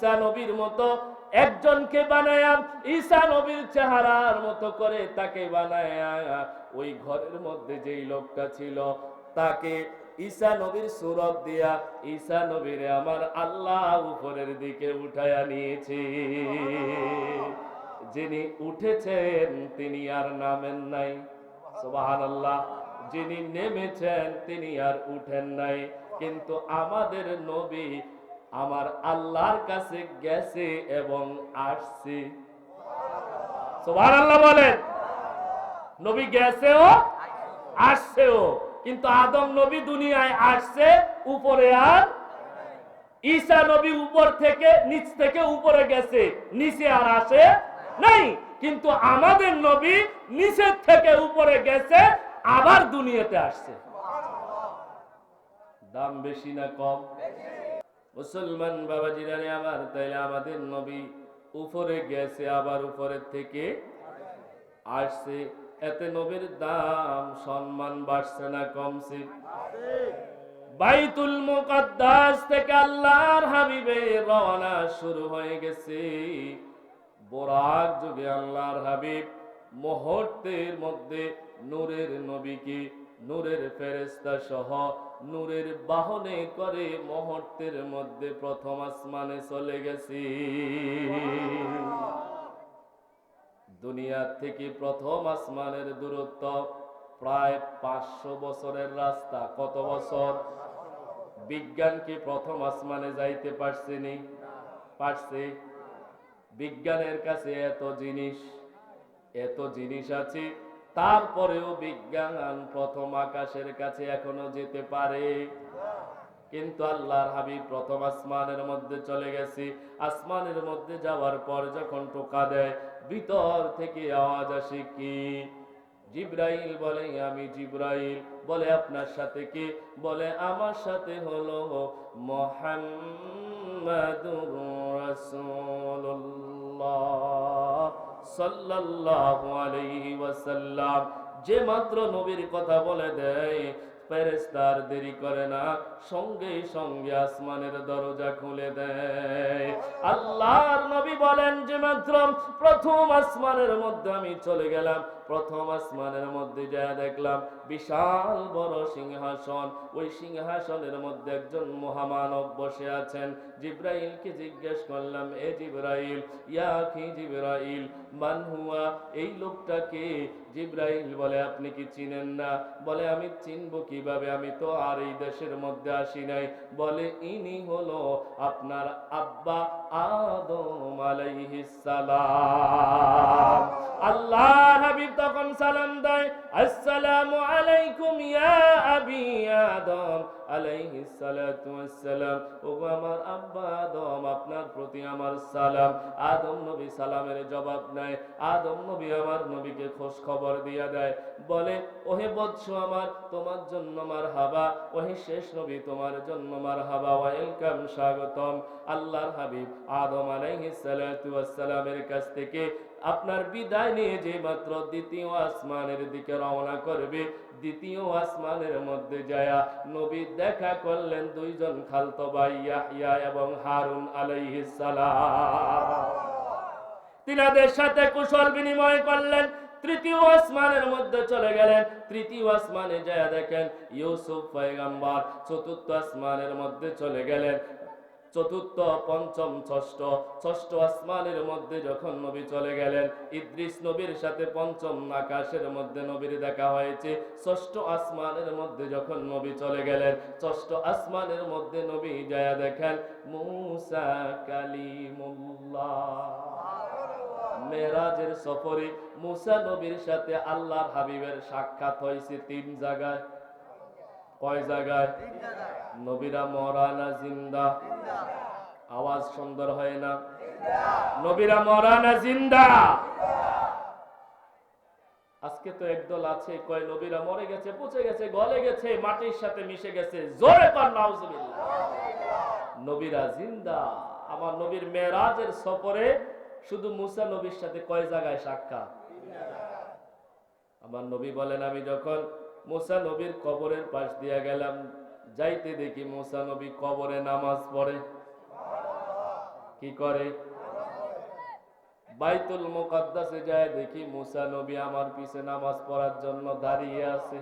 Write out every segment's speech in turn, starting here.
ঈসা নবীর মতো একজনকে বানায়া, ঈসা নবীর চেহারার মতো করে তাকে বানায়া, ওই ঘরের মধ্যে যেই লোকটা ছিল, তাকে ঈসা নবীর সুরত দিয়া ঈসা নবীরে আমার আল্লাহ উপরের দিকে উঠায়া নিয়েছে। যিনি উঠেছেন, তিনি আর নামেন নাই। সুবাহান আল্লাহ যিনি নেমেছেন, তিনি আর উঠেন নাই। কিন্তু আমাদের নবী আমার আল্লাহর কাছে গেছে এবং আসছে। সুবাহান আল্লাহ বলেন, নবী গেছেও আসছেও কিন্তু আদম নবী দুনিয়ায় আসছে, উপরে আর ঈসা নবী উপর থেকে, নিচ থেকে উপরে গেছে, নিচে আর আসে নাই। কিন্তু আমাদের নবী নিচের থেকে উপরে গেছে, আবার দুনিয়াতে আসছে। দাম বেশি না কম? মুসলমান বাবাজিরা আমার তাইলে আমাদের নবী উপরে গেছে, আবার উপরের থেকে আসছে। এতে নবীর দাম সম্মান বাড়ছে না, কমছে। বাইতুল মুকাদ্দাস থেকে আল্লাহর হাবিবে রওনা শুরু হয়ে গেছে। বোরাক যুগে আল্লাহর হাবিব মুহূর্তের মধ্যে নূরের নবীকে, নূরের ফেরেস্তা সহ নূরের বাহনে করে মুহূর্তের মধ্যে প্রথম আসমানে চলে গেছি। দুনিয়া থেকে প্রথম আসমানের দূরত্ব প্রায় পাঁচশো বছরের রাস্তা। কত বছর? বিজ্ঞান কি প্রথম আসমানে যাইতে পারছেনি পারছে। বিজ্ঞানের কাছে এত জিনিস এত জিনিস আছে। তারপরেও বিজ্ঞান প্রথম আকাশের কাছে এখনও যেতে পারে। কিন্তু আল্লাহর হাবিব প্রথম আসমানের মধ্যে চলে গেছি। আসমানের মধ্যে যাওয়ার পর যখন টোকা দেয়, ভিতর থেকে আওয়াজ আসে কি? জিব্রাইল বলে, আমি জিব্রাইল। বলে, আপনার সাথে কি? বলে, আমার সাথে হলো রাসূলুল্লাহ। সাল্লাল্লাহু আলাইহি ওয়াসাল্লাম, যে মাত্র নবীর কথা বলে দেয় ফেরেস্তার দেরি করে না, সঙ্গে সঙ্গে আসমানের দরজা খুলে দেয়। আল্লাহর নবী বলেন যে মাত্র প্রথম আসমানের মধ্যে আমি চলে গেলাম প্রথম আসমানের মধ্যে যা দেখলাম বিশাল বড় সিংহাসন। ওই সিংহাসনের মধ্যে একজন মহামানব বসে আছেন। জিব্রাইলকে জিজ্ঞেস করলাম, এ জিব্রাইল, ইয়া কি জিব্রাইল? মান হুয়া, এই লোকটাকে জিব্রাইল বলে, আপনি কি চিনেন না? বলে, আমি চিনব কীভাবে? আমি তো আর এই দেশের মধ্যে আসি নাই। বলে, ইনি হলো আপনার আব্বা আদম আলাইহিস সালাম। আল্লাহ হাবিব তখন সালাম দেয়, আসসালামু আলাইকুম ইয়া আবি আদম। আলাইহিস সালাতু ওয়াসসালাম, ওগো আমার আব্বা আদম, আপনার প্রতি আমার সালাম। আদম নবী সালামের জবাব নেয়, আদম নবী আমার নবীকে খোঁজ খবর দিয়া দেয়, বলে, ওহে বৎস আমার, তোমার জন্য মার হাবা ওহে শেষ নবী, তোমার জন্য মার হাবা ওয়েলকাম স্বাগতম। আল্লাহর হাবিব আদম আলাইহিস সালাতু ওয়াসসালামের কাছ থেকে আপনার বিদায় নিয়ে যে মাত্র দ্বিতীয় আসমানের দিকে রওনা করবে, দ্বিতীয় আসমানের মধ্যে যায়া নবী দেখা করলেন দুইজন খালতো ইয়াহইয়া এবং হারুন সালাম। তিনাদের সাথে কুশল বিনিময় করলেন, তৃতীয় আসমানের মধ্যে চলে গেলেন। তৃতীয় আসমানে যায় দেখেন ইউসুফ পয়গাম্বার চতুর্থ আসমানের মধ্যে চলে গেলেন। চতুর্থ, পঞ্চম, ষষ্ঠ ষষ্ঠ আসমানের মধ্যে যখন নবী চলে গেলেন, ইদ্রিস নবীর সাথে পঞ্চম আকাশের মধ্যে নবীর দেখা হয়েছে। ষষ্ঠ আসমানের মধ্যে যখন নবী চলে গেলেন, ষষ্ঠ আসমানের মধ্যে নবী যায় দেখেন, মুসা কালিমুল্লাহ। মেরাজের সফরে মুসা নবীর সাথে আল্লাহর হাবিবের সাক্ষাৎ হয়েছে তিন জায়গায়। কয় জায়গায়? নবীরা মরানা জিন্দা। আওয়াজ সুন্দর হয় না? নবীরা মরানা জিন্দা। আজকে তো একদল আছে, কয় নবীরা মরে গেছে, পচে গেছে, গলে গেছে, মাটির সাথে মিশে গেছে। জোরে কর, নাউজুবিল্লাহ। নবীরা জিন্দা। আমার নবীর মেরাজের সফরে শুধু মুসা নবীর সাথে কয় জায়গায় সাক্ষাৎ? আমার নবী বলেন, আমি যখন মুসা নবীর কবরের পাশ দিয়া গেলাম। যাইতে দেখি মুসা নবী কবরে নামাজ পড়ে। কি করে? বাইতুল মুকাদ্দাসে যায় দেখি মুসা নবী আমার পিছে নামাজ পড়ার জন্য দাঁড়িয়ে আছে।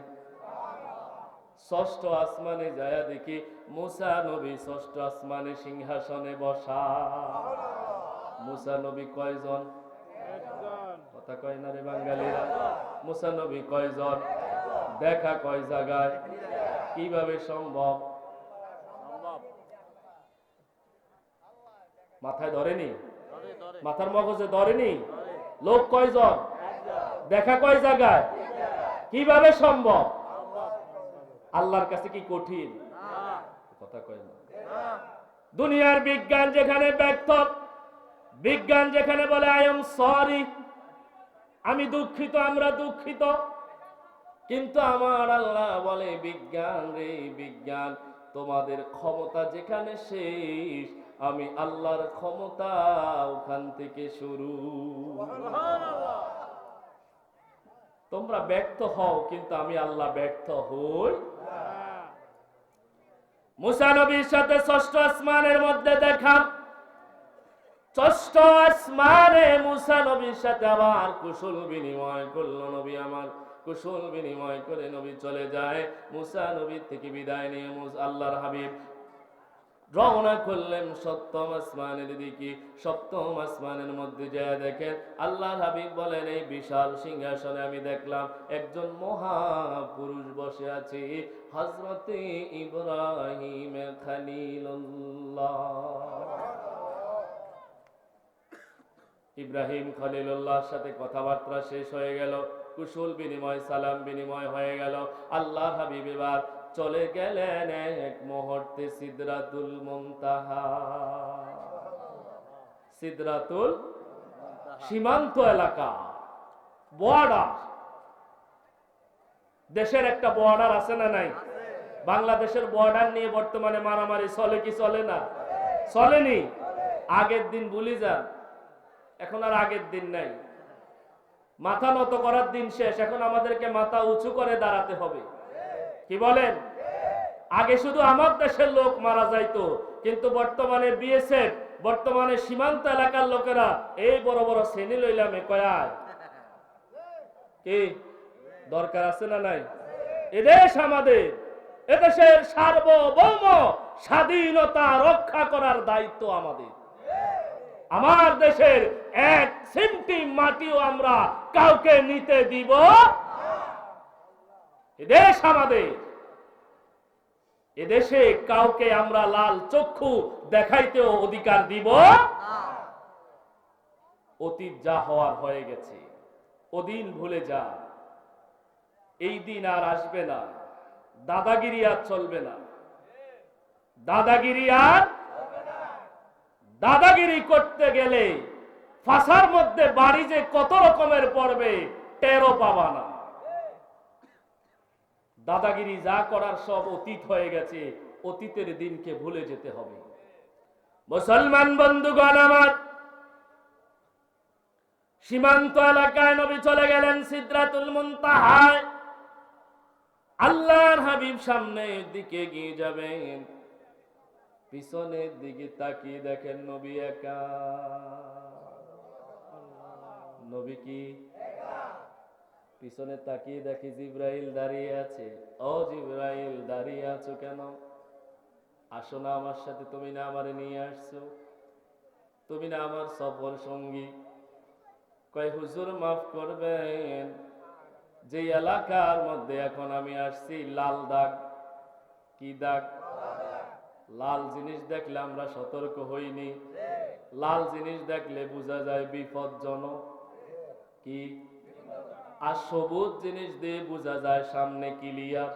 ষষ্ঠ আসমানে যায় দেখি মুসা নবী ষষ্ঠ আসমানে সিংহাসনে বসা। মুসা নবী কয়জন? কথা কয় না রে বাঙালিরা? মুসা নবী কয়জন? দেখা কয় জায়গায়? কীভাবে সম্ভব? মাথায় ধরেনি? মাথার মগজে ধরেনি? লোক কয়জন? দেখা কয় জায়গায়? কীভাবে সম্ভব? আল্লাহর কাছে কি কঠিন? কথা কয় না। দুনিয়ার বিজ্ঞান যেখানে ব্যর্থ বিজ্ঞান যেখানে বলে আই এম সরি আমি দুঃখিত, আমরা দুঃখিত। কিন্তু আমার আল্লাহ বলে বিজ্ঞান রে বিজ্ঞান তোমাদের ক্ষমতা যেখানে শেষ আমি আল্লাহর ক্ষমতা ওখান থেকে শুরু। তোমরা ব্যর্থ হও কিন্তু আমি আল্লাহ ব্যর্থ হই। মুসা নবীর সাথে ষষ্ঠ আসমানের মধ্যে দেখা। ষষ্ঠ আসমানে মুসা নবীর সাথে আবার কুশল বিনিময় করল নবী আমার। কুশল বিনিময় করে নবী চলে যায়। মুসা নবীর থেকে বিদায় নিয়ে মুস- আল্লাহর হাবিব রওনা করলেন সপ্তম আসমানের দিকে। সপ্তম আসমানের মধ্যে যায় দেখেন আল্লাহর হাবিব বলেন, এই বিশাল সিংহাসনে আমি দেখলাম একজন মহাপুরুষ বসে আছে হজরতে ইব্রাহিম খালিলুল্লাহ। ইব্রাহিম খলিলুল্লাহর সাথে কথাবার্তা শেষ হয়ে গেল। কুশল বিনিময়, সালাম বিনিময় হয়ে গেল। আল্লাহ হাবিব এবার চলে গেলেন এক মুহূর্তে সিদরাতুল মুনতাহা। সিদরাতুল সীমান্ত এলাকা বর্ডার দেশের একটা বর্ডার আছে না নাই? বাংলাদেশের বর্ডার নিয়ে বর্তমানে মারামারি চলে কি চলে না? চলেনি। আগের দিন ভুলি যান, এখন আর আগের দিন নাই। মাথা নত করার দিন শেষ। এখন আমাদেরকে মাথা উঁচু করে দাঁড়াতে হবে। কি বলেন? আগে শুধু আমার দেশের লোক মারা যাইতো, কিন্তু বর্তমানে বিএসএফ, বর্তমানে সীমান্ত এলাকার লোকেরা এই বড় বড় শ্রেণি লইলামে কয়ায়। কি? দরকার আছে না নাই? এদেশ আমাদের এদেশের সার্বভৌম স্বাধীনতা রক্ষা করার দায়িত্ব আমাদের। আমার দেশের এক সেন্টি মাটিও আমরা কাউকে নিতে দিব দেশ আমাদের। এদেশে কাউকে আমরা লাল চক্ষু দেখাইতেও অধিকার দিব অতীত যা হওয়ার হয়ে গেছে, ওদিন ভুলে যা। এই দিন আর আসবে না, দাদাগিরি আর চলবে না। দাদাগিরি আর দাদাগিরি করতে গেলে ফাঁসার মধ্যে বাড়ি যে কত রকমের পড়বে টেরো পাবা না। দাদাগিরি যা করার সব অতীত হয়ে গেছে, অতীতের দিনকে ভুলে যেতে হবে। মুসলমান বন্ধুগণ আমার, সীমান্ত এলাকায় নবী চলে গেলেন সিদ্রাতুল মুনতাহায়। আল্লাহর হাবিব সামনের দিকে গিয়ে যাবেন। পিছনের দিকে তাকিয়ে দেখেন নবী একা। নবী কি পিছনে তাকিয়ে দেখি জিব্রাইল দাঁড়িয়ে আছে। ও জিব্রাইল, দাঁড়িয়ে আছো কেন? আসো না আমার সাথে, তুমি না আমারে নিয়ে আসছো। তুমি না আমার সফর সঙ্গী। কয়, হুজুর, মাফ করবেন। যে এলাকার মধ্যে এখন আমি আসছি, লাল দাগ। কি দাগ? লাল জিনিস দেখলে আমরা সতর্ক হইনি। লাল জিনিস দেখলে বোঝা যায় বিপজ্জনক। কি? আর সবুজ জিনিস দিয়ে বোঝা যায় সামনে ক্লিয়ার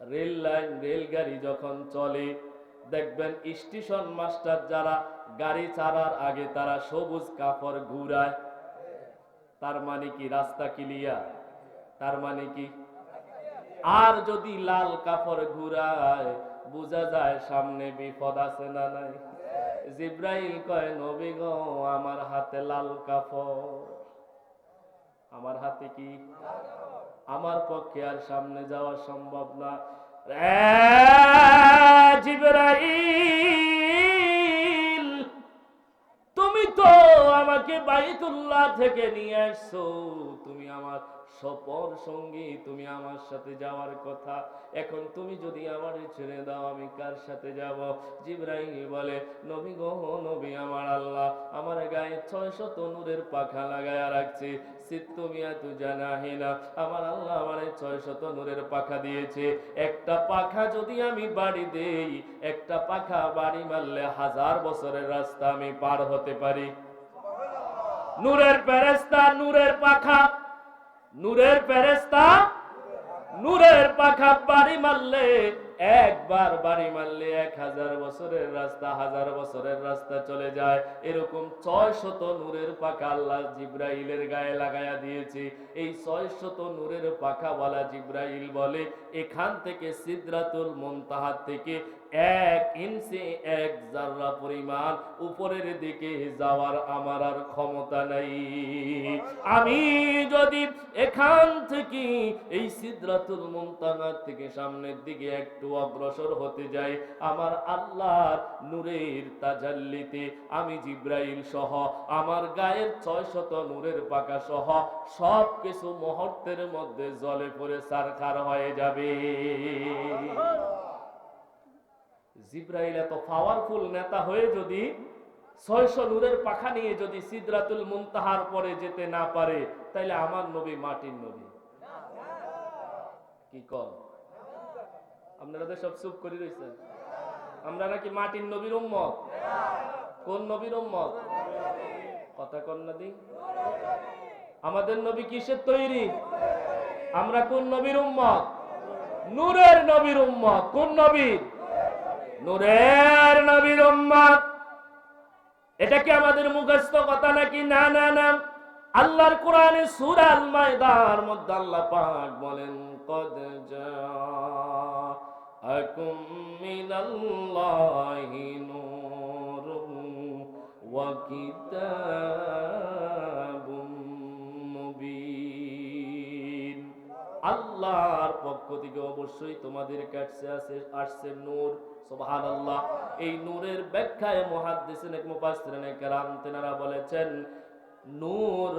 রেল লাইন, রেলগাড়ি যখন চলে, দেখবেন স্টেশন মাস্টার যারা গাড়ি ছাড়ার আগে তারা সবুজ কাপড় ঘুরায়। তার মানে কি রাস্তা ক্লিয়ার তার মানে কি? আর যদি লাল কাপড় ঘুরায়, বোঝা যায় সামনে বিপদ আছে না নাই? জিব্রাইল কয়, নবী আমার হাতে লাল কাপড়। আমার হাতে কি? আমার পক্ষে আর সামনে যাওয়া সম্ভব না। জিব্রাইল! আমাকে বাইতুল্লাহ থেকে নিয়ে আসছো। তুমি আমার সপর সঙ্গী, তুমি আমার সাথে যাওয়ার কথা। এখন তুমি যদি আমার ছেড়ে দাও, আমি কার সাথে যাব? জিব্রাইল বলে, নবী গো, নবী আমার আল্লাহ, আমার গায়ে ছয়শত তনুরের পাখা লাগায়া রাখছে। সিত্তুমিয়া তু জানাহি না আমার আল্লাহ আমার ছয়শত নূরের পাখা দিয়েছে। একটা পাখা যদি আমি বাড়ি দেই, একটা পাখা বাড়ি মারলে হাজার বছরের রাস্তা আমি পার হতে পারি। নূরের ফেরেস্তা নূরের পাখা। নূরের ফেরেস্তা নূরের পাখা বাড়ি মারলে, একবার বাড়ি মারলে এক হাজার বছরের রাস্তা, হাজার বছরের রাস্তা চলে যায়। এরকম ছয় শত নূরের পাখা আল্লাহ জিব্রাইলের গায়ে লাগায়া দিয়েছে। এই ছয় শত নূরের পাখাওয়ালা জিব্রাইল বলে, এখান থেকে সিদ্রাতুল মুনতাহা থেকে এক ইঞ্চি, এক জাররা পরিমাণ উপরের দিকে যাওয়ার আমার আর ক্ষমতা নাই। আমি যদি এখান থেকে এই মুনতাহা থেকে সামনের দিকে একটু অগ্রসর হতে যাই, আমার আল্লাহর নূরের তাজাল্লিতে আমি জিব্রাইল সহ, আমার গায়ের ছয় শত নূরের পাকা সহ সব কিছু মুহূর্তের মধ্যে জলে পড়ে সারখার হয়ে যাবে। জিব্রাইল এত পাওয়ারফুল নেতা হয়ে যদি ছয়শো নূরের পাখা নিয়ে যদি সিদরাতুল মুনতাহার পরে যেতে না পারে, তাইলে আমার নবী মাটির নবী। কি কম আপনারা তো সব চুপ করে রয়েছেন আমরা নাকি মাটির নবীর উম্মত? কোন নবীর উম্মত? কথা কন না দি। আমাদের নবী কিসের তৈরি? আমরা কোন নবীর উম্মত? নূরের নবীর উম্মত। কোন নবীর? নূরের নবীর উম্মত। এটা কি আমাদের মুখস্থ কথা নাকি? না না না। আল্লাহর কোরআনে সূরা আল মায়দার মধ্যে আল্লাহ পাক বলেন, কদ জাআকুম মিনাল্লাহি নূরুন ওয়া কিতাবুম মুবিন। আল্লাহর পক্ষ থেকে অবশ্যই তোমাদের কাছে আছে আসছে নূর। সুবহানাল্লাহ। এই নূরের ব্যাখ্যায় মুহাদ্দিসিন মুফাসসিরিন কেরাম তেনারা বলেছেন নূর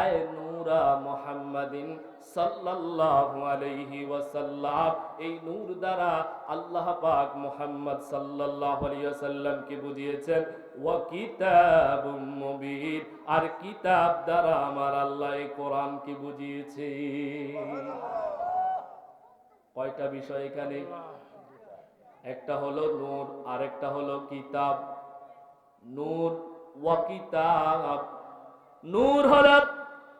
আয় নূরা মুহাম্মাদিন সাল্লাল্লাহু আলাইহি ওয়াসাল্লাম। এই নূর দ্বারা আল্লাহ পাক মুহাম্মদ সাল্লাল্লাহু আলাইহি ওয়াসাল্লামকে বুঝিয়েছেন? ওয়া কিতাবুম মুবিন। আর কিতাব দ্বারা আমার আল্লাহ এই কোরআনকে বুঝিয়েছে? কয়টা বিষয় এখানে? একটা হলো নূর, আরেকটা হলো কিতাব। নূর ওয়া কিতাব। নূর হলো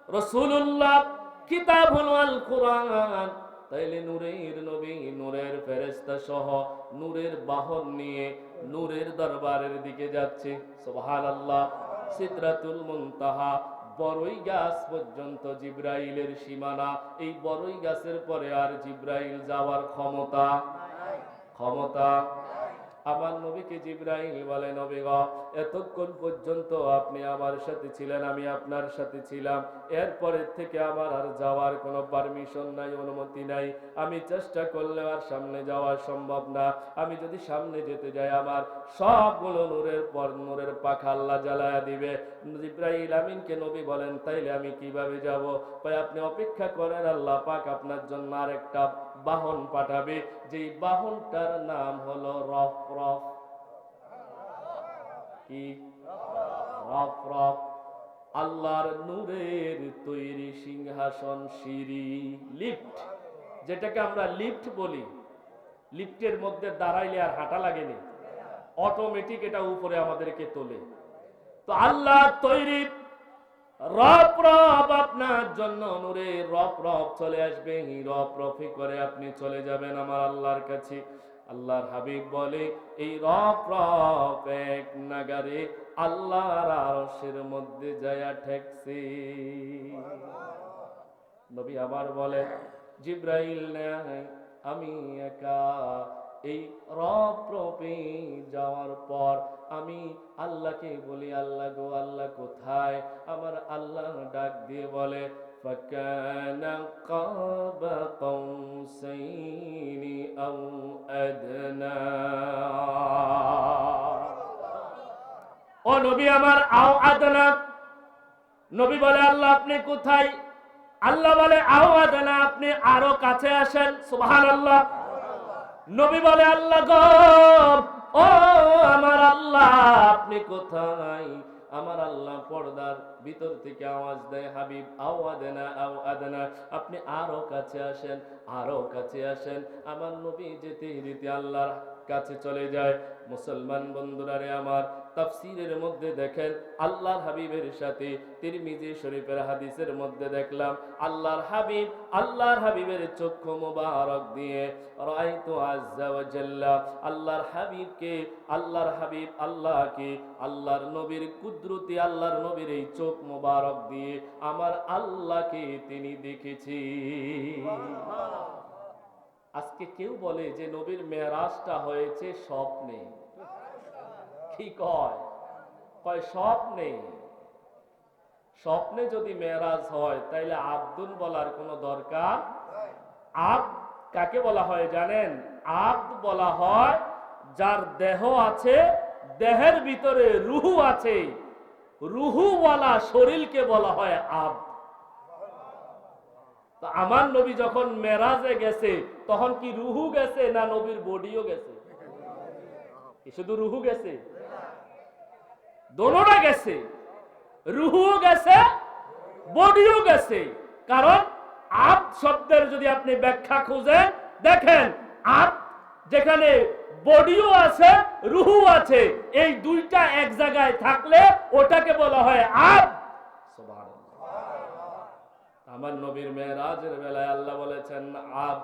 রসুল্লাহ কিতাব হলো আল কোরআন। তাইলে নূরের নবী, নূরের ফেরেস্তা সহ নূরের বাহন নিয়ে নূরের দরবারের দিকে যাচ্ছে। সুবহানাল্লাহ। সিদরাতুল মুনতাহা, বড়ই গাছ পর্যন্ত জিব্রাইলের সীমানা। এই বড়ই গাছের পরে আর জিব্রাইল যাওয়ার ক্ষমতা ক্ষমতা। আমার নবীকে জিব্রাইল বলে, নবী এতক্ষণ পর্যন্ত আপনি আমার সাথে ছিলেন, আমি আপনার সাথে ছিলাম। এরপরের থেকে আমার আর যাওয়ার কোনো পারমিশন নাই, অনুমতি নাই। আমি চেষ্টা করলে আর সামনে যাওয়া সম্ভব না। আমি যদি সামনে যেতে যাই, আমার সবগুলো নূরের পর নূরের পাখা আল্লাহ জ্বালায়া দিবে। জিব্রাইল আমিনকে নবী বলেন, তাইলে আমি কীভাবে যাব? ভাই আপনি অপেক্ষা করেন, আল্লাহ পাক আপনার জন্য আরেকটা বাহন পাঠাবে, যেই বাহনটার নাম হলো রফ রফ। কি? রফ রফ। আল্লাহর নূরের তৈরি সিংহাসন সিঁড়ি, লিফট। যেটাকে আমরা লিফট বলি। লিফটের মধ্যে দাঁড়াইলে আর হাঁটা লাগেনি। অটোমেটিক এটা উপরে আমাদেরকে তোলে। তো আল্লাহ তৈরি রপ রপ আপনার জন্য নূরে রপ রপ চলে আসবে রপ রফি করে আপনি চলে যাবেন আমার আল্লাহর কাছে। আল্লাহর হাবিব বলে, এই রপ রপ এক নাগারে আল্লাহর আরশের মধ্যে যায়া ঠেকছে। নবী আবার বলে জিব্রাইল নাই আমি একা এই রব রপে যাওয়ার পর আমি আল্লাহকে বলি আল্লাহ গো আল্লাহ কোথায় আমার আল্লাহ ডাক দিয়ে বলে فكان قاب قوسين أو أدنى ও নবী আমার আও আদনা নবী বলে আল্লাহ আপনি কোথায় আল্লাহ বলে আওয়াজ না আপনি আরো কাছে আসেন সুবহান আল্লাহ নবী বলে, আল্লাহ গো, ও আমার আল্লাহ, আপনি কোথায়? আমার আল্লাহ পর্দার ভিতর থেকে আওয়াজ দেয়, হাবিব, আও আদেনা আও আদেনা, আপনি আরও কাছে আসেন, আরও কাছে আসেন। আমার নবী যেতে যেতে আল্লাহর কাছে চলে যায়। মুসলমান বন্ধুরা রে আমার তাফসিরের মধ্যে দেখেন আল্লাহর হাবিবের সাথে তিরমিজি শরীফের হাদিসের মধ্যে দেখলাম আল্লাহর হাবিব আল্লাহর হাবিবের চক্ষু মোবারক দিয়ে ওয়া জাল্লা আল্লাহর হাবিবকে আল্লাহর হাবিব আল্লাহকে আল্লাহর নবীর কুদরতি আল্লাহর নবীর এই চোখ মোবারক দিয়ে আমার আল্লাহকে তিনি দেখেছি। আজকে কেউ বলে যে নবীর মেরাজটা হয়েছে স্বপ্নে। কি কয়? কয়, স্বপ্নে। স্বপ্নে যদি মেরাজ হয়, তাইলে আব্দুল বলার কোনো দরকার আব কাকে বলা হয় জানেন? আব্দ বলা হয়, যার দেহ আছে, দেহের ভিতরে রুহু আছে। রুহুওয়ালা শরীরকে বলা হয় আব। আমার নবী যখন মেরাজে গেছে, তখন কি রুহু গেছে না নবীর বডিও গেছে? শুধু রুহু গেছে? দোনোটা গেছে, রুহুও গেছে, বডিও গেছে। কারণ আপ শব্দের যদি আপনি ব্যাখ্যা খুঁজেন, দেখেন আপ যেখানে বডিও আছে রুহু আছে, এই দুইটা এক জায়গায় থাকলে ওটাকে বলা হয় আপ আমার নবীর মেয়েরাজের বেলায় আল্লাহ বলেছেন আপ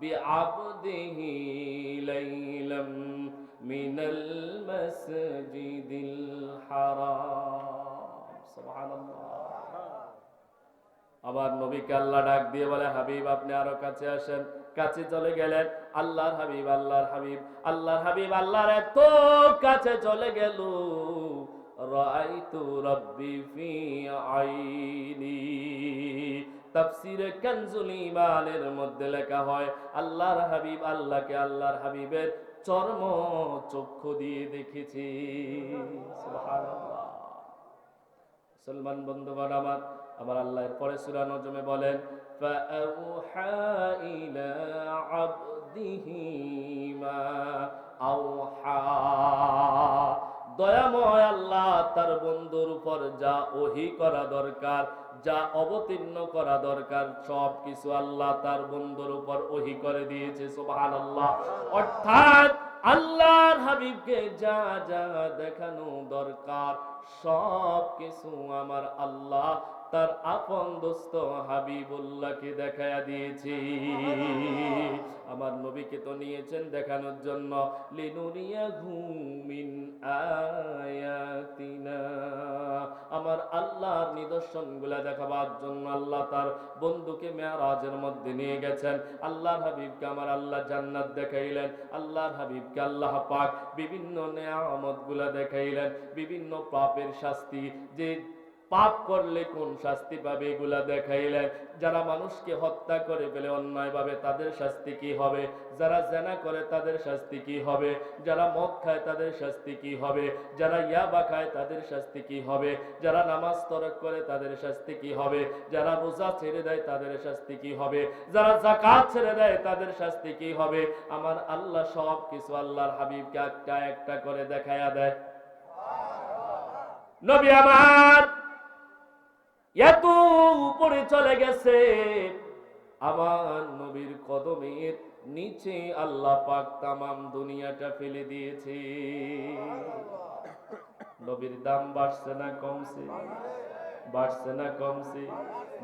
বি আবদিহি লাইলাম মিনাল মসজিদিল হারাম। সুবহানাল্লাহ। আবার নবীকে আল্লাহ ডাক দিয়ে বলে, হাবিব, আপনি আরও কাছে আসেন। কাছে চলে গেলেন, আল্লাহর হাবিব আল্লাহর হাবিব আল্লাহর হাবিব, আল্লাহর এত কাছে চলে গেল। রাআইতু রাব্বি ফি আইনি। তাফসিরে কানজুল ইমানের মধ্যে লেখা হয়, আল্লাহর হাবিব, আল্লাহকে আল্লাহর হাবিবের চর্ম চক্ষু দিয়ে দেখেছি। মুসলমান বন্ধুগণ, আমার আমার আল্লাহর পরে সূরা নজমে বলেন দয়াময় আল্লাহ তার বন্ধুর উপর যা ওহি করা দরকার যা অবতীর্ণ করা দরকার, সব কিছু আল্লাহ তার বন্ধুর উপর ওহি করে দিয়েছে সোহান আল্লাহ অর্থাৎ আল্লাহর হাবিবকে যা যা দেখানো দরকার, সব কিছু আমার আল্লাহ তার আপন দোস্ত হাবিবুল্লাহকে দেখায়া দিয়েছি। আমার নবীকে তো নিয়েছেন দেখানোর জন্য। লিনুরিয়া ঘুমিন আয়াতিনা। আমার আল্লাহর নিদর্শনগুলা দেখাবার জন্য আল্লাহ তার বন্ধুকে মেয়ারাজের মধ্যে নিয়ে গেছেন। আল্লাহর হাবিবকে আমার আল্লাহ জান্নাত দেখাইলেন। আল্লাহর হাবিবকে আল্লাহ পাক বিভিন্ন নেয়ামতগুলা দেখাইলেন। বিভিন্ন পাপের শাস্তি যে পাপ করলে কোন শাস্তি পাবে এগুলা দেখাইলেন। যারা মানুষকে হত্যা করে ফেলে অন্যায়ভাবে তাদের শাস্তি কি হবে? যারা জেনা করে তাদের শাস্তি কি হবে? যারা মদ খায় তাদের শাস্তি কি হবে? যারা ইয়াবা খায় তাদের শাস্তি কি হবে? যারা নামাজ তরক করে তাদের শাস্তি কি হবে? যারা রোজা ছেড়ে দেয় তাদের শাস্তি কি হবে? যারা জাকাত ছেড়ে দেয় তাদের শাস্তি কি হবে? আমার আল্লাহ সব কিছু আল্লাহর হাবিবকে একটা একটা করে দেখায়া দেয়। নবী আমার এত উপরে চলে গেছে। আমার নবীর কদমের নিচে আল্লাহ পাক তামাম দুনিয়াটা ফেলে দিয়েছে। নবীর দাম বাড়ছে না কমছে? বাড়ছে না কমছে?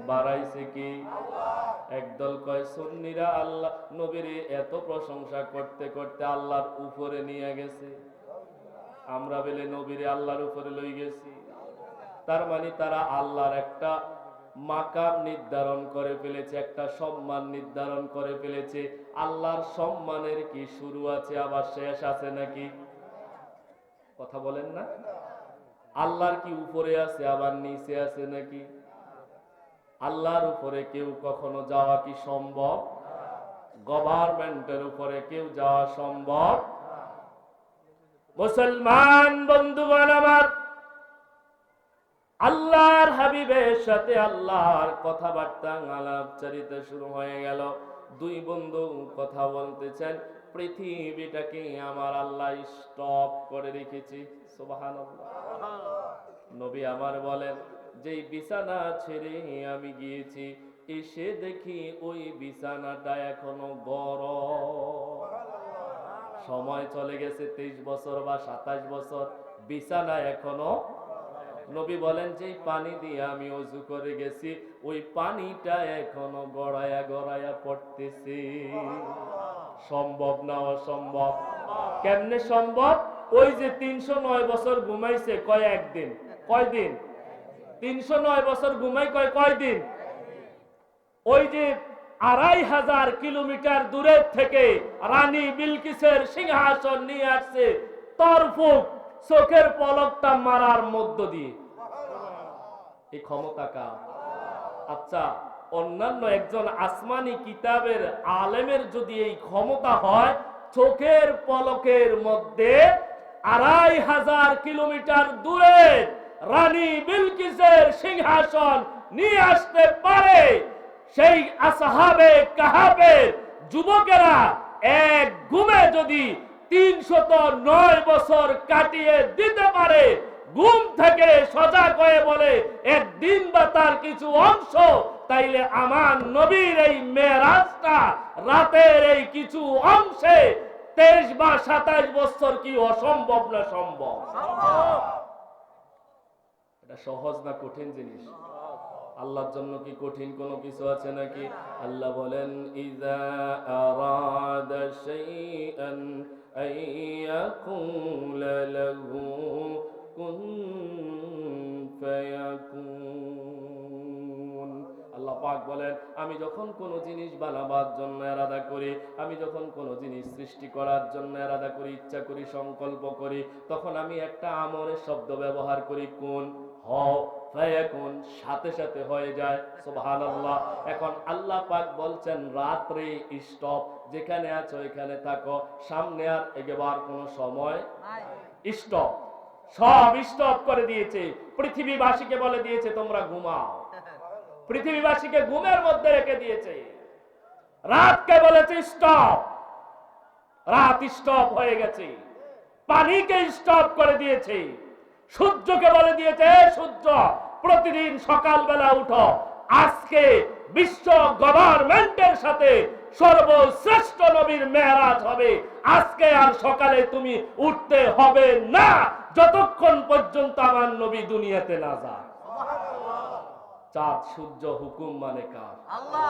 বাড়াইছে কি? একদল কয়, সন্নিরা আল্লাহ নবীর এত প্রশংসা করতে করতে আল্লাহর উপরে নিয়ে গেছে। আমরা বেলে, নবীরে আল্লাহর উপরে লই গেছি। তার মানে তারা আল্লাহর একটা মাকাম নির্ধারণ করে ফেলেছে, একটা সম্মান নির্ধারণ করে ফেলেছে। আল্লাহর সম্মানের কি শুরু আছে, আবার শেষ আছে নাকি? কথা বলেন না। আল্লাহর কি উপরে আছে, আবার নিচে আছে নাকি? আল্লাহর উপরে কেউ কখনো যাওয়া কি সম্ভব? গভর্নমেন্টের উপরে কেউ যাওয়া সম্ভব? মুসলমান বন্ধুগণ আমার আল্লাহর হাবিবের সাথে আল্লাহর কথাবার্তা, আলাপচারিতা শুরু হয়ে গেল। দুই বন্ধু কথা বলতেছেন পৃথিবীটাকে আমার আল্লাহ স্টপ করে রেখেছি। নবী আমার বলেন, যেই বিছানা ছেড়ে আমি গিয়েছি, এসে দেখি ওই বিছানাটা এখনও গরম। সময় চলে গেছে তেইশ বছর বা সাতাশ বছর, বিছানা এখনও নবী বলেন যে পানি দিয়ে আমি অজু করে গেছি, ওই পানিটা এখনও গড়ায়া গড়ায়া পড়তেছে। সম্ভব না অসম্ভব? কেমনে সম্ভব? ওই যে তিনশো নয় বছর ঘুমাইছে কয় একদিন? কয় দিন? তিনশো নয় বছর ঘুমাই কয় কয় দিন? ওই যে আড়াই হাজার কিলোমিটার দূরের থেকে রানী বিলকিসের সিংহাসন নিয়ে আসছে, তরফুক চোখের পলকটা মারার মধ্য দিয়ে। এই ক্ষমতা কার? আচ্ছা অন্যান্য একজন আসমানি কিতাবের আলেমের যদি এই ক্ষমতা হয়, চোখের পলকের মধ্যে আড়াই হাজার কিলোমিটার দূরে রানী বিলকিসের সিংহাসন নিয়ে আসতে পারে। সেই আসহাবে কাহাবের যুবকেরা এক ঘুমে যদি তিনশত নয় বছর কাটিয়ে দিতে পারে। ঘুম থেকে সজাগ হয়ে বলে, একদিন বা তার কিছু অংশ, তাইলে আমার নবীর এই মেরাজটা, রাতের এই কিছু অংশে তেইশ বা সাতাশ বছর কি অসম্ভব না সম্ভব? এটা সহজ না কঠিন জিনিস? আল্লাহর জন্য কি কঠিন কোনো কিছু আছে নাকি? আল্লাহ বলেন ইজা আরাদা শাইআন আইয়াকুলা লাহু কুন ফায়াকুন আল্লাহ পাক বলেন, আমি যখন কোনো জিনিস বানাবার জন্য এরাদা করি, আমি যখন কোনো জিনিস সৃষ্টি করার জন্য এরাদা করি, ইচ্ছা করি, সংকল্প করি, তখন আমি একটা আমরের শব্দ ব্যবহার করি, কোন হও ফায়াকুন, সাথে সাথে হয়ে যায়, সুবহানাল্লাহ। এখন আল্লাহ পাক বলছেন, রাত্রে স্টপ যেখানে আছো এখানে থাকো। সামনে আর এগোবার কোনো সময় স্টপ। সব স্টপ করে দিয়েছে। পৃথিবীবাসীকে বলে দিয়েছে তোমরা ঘুমাও। পৃথিবীবাসীকে ঘুমের মধ্যে রেখে দিয়েছে। রাতকে বলেছে স্টপ। রাত স্টপ হয়ে গেছে। পানিকে স্টপ করে দিয়েছে। সূর্যকে বলে দিয়েছে সূর্য প্রতিদিন সকালবেলা উঠো। আজকে বিশ্ব গভর্নমেন্টের সাথে সর্বশ্রেষ্ঠ নবীর মেহরাজ হবে। আজকে আর সকালে তুমি উঠতে হবে না। যতক্ষণ পর্যন্ত আমার নবী দুনিয়াতে না যায়। চাঁদ সূর্য হুকুম মানে কার? আল্লাহ।